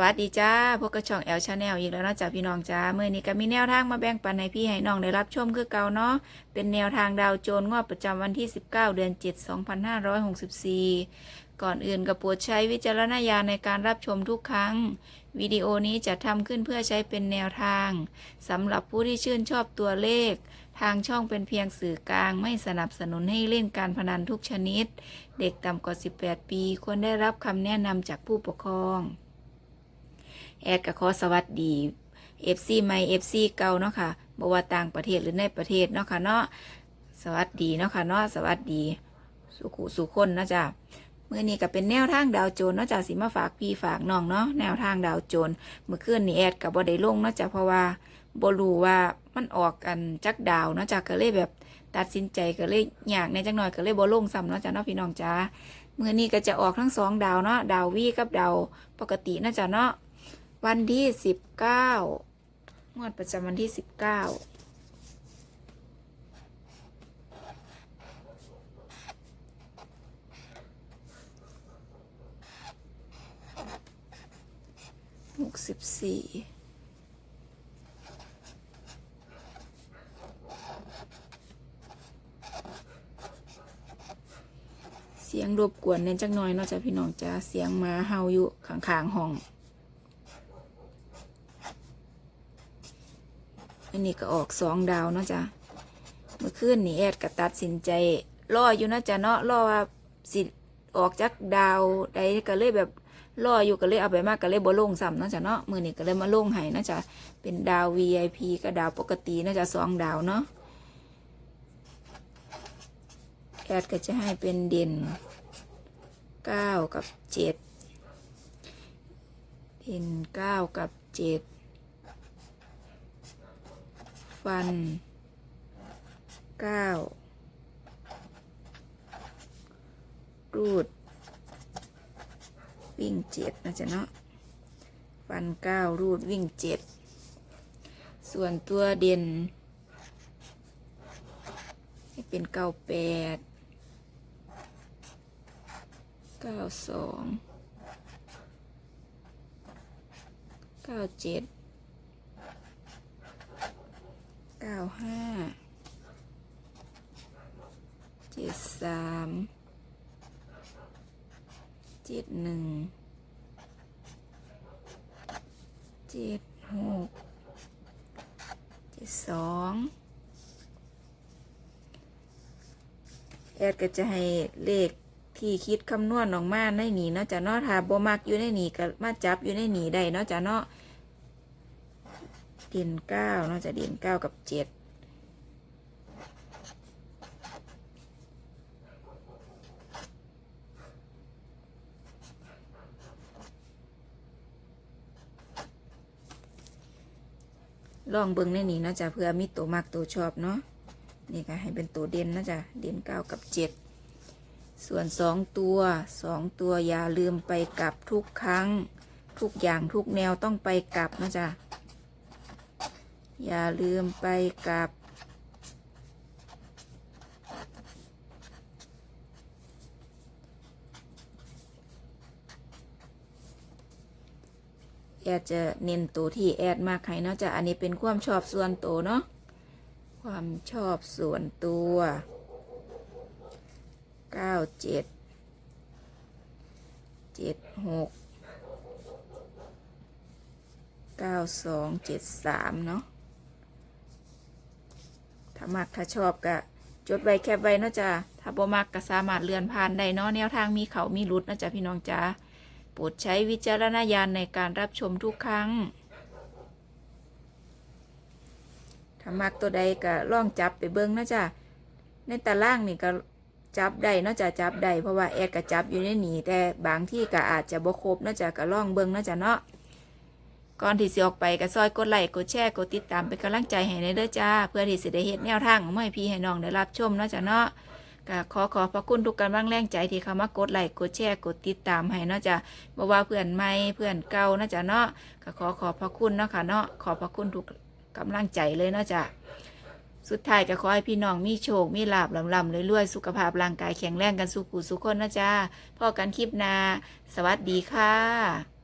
วัสดีจ้าพวกกระช่องแอลชาแนลอีกแล้วนาะจ้าพี่น้องจ้าเมื่อนี้ก็มีแนวทางมาแบ่งปันให้พี่ให้น้องได้รับชมคือเก่าเนาะเป็นแนวทางดาวโจรงวดประจำวันที่ 19 เดือน 7 2564 ก่อนอื่นก็โปรดใช้วิจารณญาณในการรับชมทุกครั้ง วิดีโอนี้จะทำขึ้นเพื่อใช้เป็นแนวทางสำหรับผู้ที่ชื่นชอบตัวเลข ทางช่องเป็นเพียงสื่อกลางไม่สนับสนุนให้เล่นการพนันทุกชนิด เด็กต่ำกว่า 18 ปีควรได้รับคำแนะนำจากผู้ปกครอง แอดก็ขอสวัสดี FC ใหม่ FC เก่าเนาะค่ะบว่าต่างประเทศหรือในประเทศเนาะค่ะเนาะสวัสดีเนาะค่ะเนาะสวัสดี สุขุสุคนเนาะจ้ะเมื่อนี้ก็เป็นแนวทางดาวโจรเนาะจ้ะสิมาฝากพี่ฝากน้องเนาะแนวทางดาวโจรเมื่อคืนนี้แอดกับบ่ได้ลงเนาะจ้ะเพราะว่าบ่รู้ว่ามันออกกันจักดาวเนาะจ้ะก็เลยแบบตัดสินใจก็เลยอยากในจักหน่อยก็เลยบ่ลงซ้ำเนาะจ้ะเนาะพี่น้องจ้าเมื่อนี้ก็จะออกทั้งสองดาวเนาะดาววีกับดาวปกติเนาะจ้ะเนาะ วันที่สิบเก้างวดประจำวันที่สิบเก้าหกสิบสี่เสียงรบกวนเน้นจักหน่อยเนอกจากพี่น้องจ้าเสียงหมาเฮาอยู่ข้างๆห้อง อันนี้ก็ออกสองดาวเนาะจ้ะเมื่อคืนนี่แอดก็ตัดสินใจรออยู่นาะจ้ะเนาะรอว่าสิออกจากดาวใดก็เลยแบบรออยู่ก็เลยเอาไปมากก็เลยบ่ลงซ้ำนาะจ้ะเนาะมือนี้ก็เลยมาลงให้นาะจ้ะเป็นดาว VIP กับดาวปกตินาะจ้ะสองดาวเนาะแอดก็จะให้เป็นเด่นเก้ากับเจ็ดเด่นเก้ากับเจ็ด ฟันเก้ารูด วิ่งเจ็ดนะจ๊ะเนาะฟันเก้ารูดวิ่งเจ็ดส่วนตัวเด่นให้เป็นเก้าแปดเก้าสองเก้าเจ็ด เก้าห้าเจ็ดสามเจ็ดหนึ่งเจ็ดหกเจ็ดสองแอดก็จะให้เลขที่คิดคำนวณออกมาในนี้เนาะจ้ะเนาะถ้าบ่มักอยู่ในนี้ก็มาจับอยู่ในนี้ได้เนาะจ้ะเนาะ เด่นเก้าเนาจะเด่นเก้ากับเจ็ดลองเบิ่งในนี้นาะจ้ะเพื่อมีตัวมักตัวชอบเนาะนี่ก็ให้เป็นตัวเด่นนาะจ้ะเด่นเก้ากับเจ็ดส่วนสองตัวสองตัวอย่าลืมไปกลับทุกครั้ง ทุกอย่างทุกแนวต้องไปกลับนะจ๊ะ อย่าลืมไปกับ แอดจะเน้นตัวที่แอดมากให้เนาะจะอันนี้เป็นความชอบส่วนตัวเนาะ ความชอบส่วนตัวเก้าเจ็ดเจ็ดหกเก้าสองเจ็ดสามเนาะ ถ้ามักถ้าชอบก็จดไว้แคปไว้เนาะจ้ะถ้าบ่มักก็สามารถเลื่อนผ่านได้เนาะแนวทางมีเขามีรุดเนาะจ้ะพี่น้องจ้าโปรดใช้วิจารณญาณในการรับชมทุกครั้งถ้ามักตัวใดก็ลองจับไปเบิ่งเนาะจ้ะในตารางนี่ก็จับได้เนาะจ้ะจับได้เพราะว่าแอดก็จับอยู่ในนี้แต่บางที่ก็อาจจะบ่ครบเนาะจ้ะก็ลองเบิ่งเนาะจ้ะเนาะ ก่อนที่สิออกไปก็ซอยกดไลค์กดแชร์กดติดตามเป็นกำลังใจให้ในเด้อจ้า เพื่อที่สิได้เฮ็ดแนวทางของมาให้พี่ให้น้องได้รับชมเนาะจ้ะเนาะก็ขอขอบพระคุณทุกกำลังแรงใจที่เขามากดไลค์กดแชร์กดติดตามให้เนาะจ้ะบ่ว่าเพื่อนใหม่เพื่อนเก่าเนาะจ้ะเนาะก็ขอขอบพระคุณเนาะค่ะเนาะขอบพระคุณทุกกำลังใจเลยเนาะจ้ะสุดท้ายก็ขอให้พี่น้องมีโชค มีลาบลำๆรวยๆสุขภาพร่างกายแข็งแรงกันสุขุสุขคนนะจ้าพ่อกันคลิปนา สวัสดีค่ะ